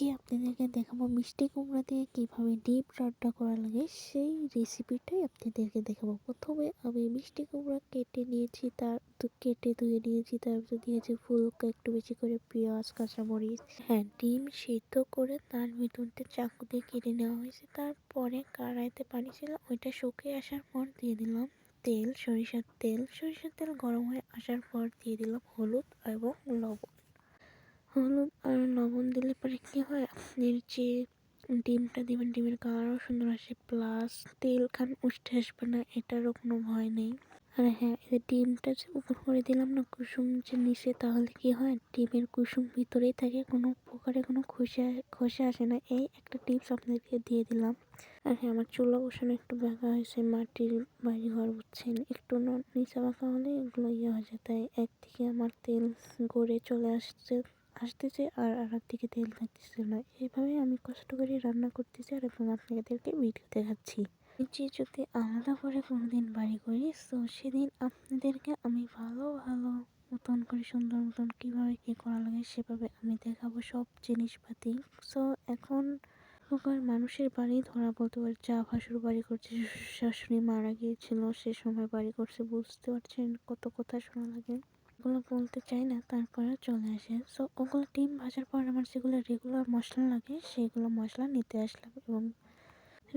আজকে আপনাদেরকে দেখাবো মিষ্টি কুমড়া দিয়ে কীভাবে ডিপ রান্না করা লাগে। সেই রেসিপিটাই আপনাদেরকে দেখাবো। প্রথমে আমি মিষ্টি কুমড়া কেটে নিয়েছি, তার কেটে ধুয়ে নিয়েছি তারপর দিয়েছি ফুলকা একটু বেশি করে পেঁয়াজ, কাঁচামরিচ। হ্যাঁ ডিম সিদ্ধ করে তার ভিতরতে চাকু দিয়ে কেটে নেওয়া হয়েছে। তারপরে কড়াইতে পানি ছিল, ওইটা শুকিয়ে আসার পর দিয়ে দিলাম তেল, সরিষার তেল। সরিষার তেল গরম হয়ে আসার পর দিয়ে দিলাম হলুদ এবং লবণ। হলুদ আর লবণ দিলে পরে কী হয়? আপনার যে ডিমটা দিবেন, ডিমের কালারও সুন্দর আসে। প্লাস তেল খান উঠে আসবে না, এটারও কোনো ভয় নেই। আর হ্যাঁ এই ডিমটা যে উপর করে দিলাম না, কুসুম যে নিচে, তাহলে কি হয়? ডিমের কুসুম ভিতরেই থাকে, কোনো প্রকারে কোনো খসে খসে আসে না। এই একটা টিপস আপনাদেরকে দিয়ে দিলাম। আর হ্যাঁ আমার চুলা বসানো একটু বাঁকা হয়েছে, মাটির বাড়ি ঘর বুঝছেন? একটু নিচে বাঁকা হলে এগুলো ইয়ে হয়ে যায়। তাই একদিকে আমার তেল গড়ে চলে আসছে। আসতেছে আর আর দিকে তেল থাকতেছে না। এইভাবে আমি কষ্ট করে রান্না করতেছি আর এবং আপনাদেরকে ভিডিও দেখাচ্ছি। যে যদি আলাদা করে কোনোদিন বাড়ি করি, তো সেদিন আপনাদেরকে আমি ভালো ভালো মতন করে, সুন্দর মতন কীভাবে কী করা লাগে সেভাবে আমি দেখাবো সব জিনিসপাতি। সো এখন প্রকার মানুষের বাড়ি ধরা বলতে পারে। চা ভাসুর বাড়ি করছে, শাশুড়ি মারা গিয়েছিল, সে সময় বাড়ি করছে, বুঝতে পারছেন কত কথা শোনা লাগে। ওগুলো বলতে চাই না তারপরে চলে আসে। সো ওগুলো ডিম ভাজার পর আমার যেগুলো রেগুলার মশলা লাগে, সেগুলো মশলা নিতে আসলাম এবং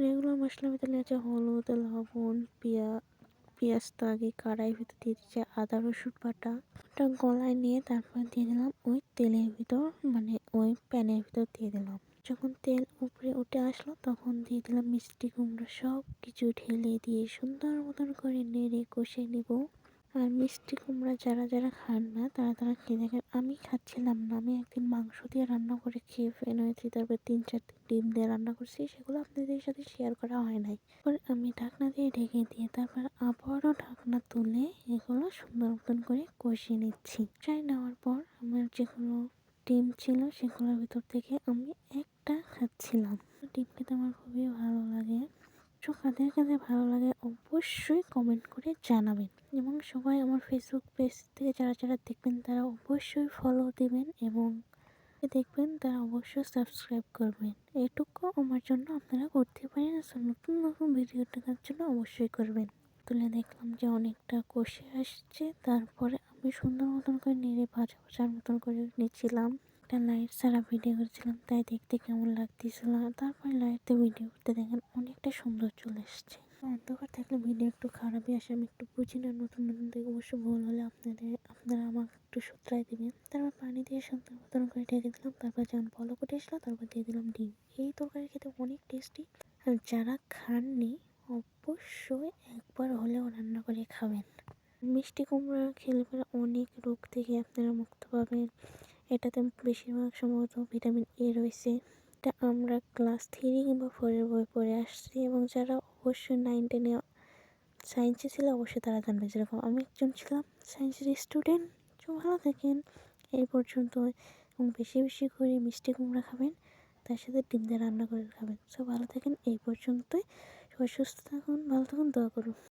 রেগুলার মশলার ভিতরে আছে হলুদ, লবণ, পেঁয়া পেঁয়াজটা আগে কড়াই ভিতর দিয়ে দিচ্ছে আদা, রসুন বাটা। ওটা গলায় নিয়ে তারপর দিয়ে দিলাম ওই তেলের ভিতর মানে ওই প্যানের ভিতর দিয়ে দিলাম। যখন তেল উপরে উঠে আসলো, তখন দিয়ে দিলাম মিষ্টি কুমড়ো সব কিছু ঢেলে দিয়ে সুন্দর মতন করে নেড়ে কষে নেব। আর মিষ্টি কুমড়া যারা যারা খান না, তারা তারা খেয়ে দেখেন। আমি খাচ্ছিলাম না। আমি একদিন মাংস দিয়ে রান্না করে খেয়ে ফেন হয়েছি তারপর তিন চারটে ডিম দিয়ে রান্না করছি। সেগুলো আপনাদের সাথে শেয়ার করা হয় নাই। এবার আমি ঢাকনা দিয়ে ঢেকে দিয়ে তারপর আবারও ঢাকনা তুলে এগুলো সুন্দর মতন করে কষিয়ে নিচ্ছি। চাই নেওয়ার পর আমার যেগুলো ডিম ছিল, সেগুলোর ভিতর থেকে আমি একটা খাচ্ছিলাম। ডিম খেতে আমার খুবই ভালো লাগে। তো কাদের কাদের ভালো লাগে। অবশ্যই জানাবেন। এবং সবাই আমার ফেসবুক পেজ থেকে যারা যারা দেখবেন, তারা অবশ্যই ফলো দিবেন এবং দেখবেন, তারা অবশ্যই সাবস্ক্রাইব করবেন। এটুকু আমার জন্য আপনারা করতে পারেন নতুন নতুন ভিডিও দেখার জন্য অবশ্যই করবেন। তুলে দেখলাম যে অনেকটা কষে আসছে, তারপরে আমি সুন্দর মতন করে নেড়ে ভাজা ভাজার মতন করে নিচ্ছিলাম একটা লাইট ছাড়া ভিডিও করেছিলাম, তাই দেখতে কেমন লাগতেছিল? তারপর লাইটে ভিডিও করতে দেখেন অনেকটা সুন্দর চলে এসছে। অন্ধকার থাকলে ভিডিও একটু খারাপই আসে, আমি একটু বুঝি না, নতুন নতুন দেখে অবশ্য ভুল হলে আপনাদের, আপনারা আমাকে একটু শুধরাই দেবেন। তারপর পানি দিয়ে সুন্দর মতন করে ঢেকে দিলাম, তারপর যখন বলক উঠে এসলো, তারপর দিয়ে দিলাম ডিম। এই তরকারি খেতে অনেক টেস্টি আর যারা খাননি, অবশ্যই একবার হলেও রান্না করে খাবেন। মিষ্টি কুমড়া খেলে পরে অনেক রোগ থেকে আপনারা মুক্ত পাবেন। এটাতে বেশিরভাগ সম্ভবত ভিটামিন এ রয়েছে। এটা আমরা ক্লাস থ্রি কিংবা ফোরের বই পড়ে আসছি এবং যারা অবশ্যই নাইন টেনে সায়েন্সে ছিল, অবশ্যই তারা জানবে যেরকম আমি একজন ছিলাম সায়েন্সের স্টুডেন্ট তো ভালো থাকেন। এই পর্যন্ত এবং বেশি বেশি করে মিষ্টি কুমড়া খাবেন, তার সাথে ডিম দিয়ে রান্না করে খাবেন। সব ভালো থাকেন। এই পর্যন্তই। সবাই সুস্থ থাকুন, ভালো থাকুন, দোয়া করুন।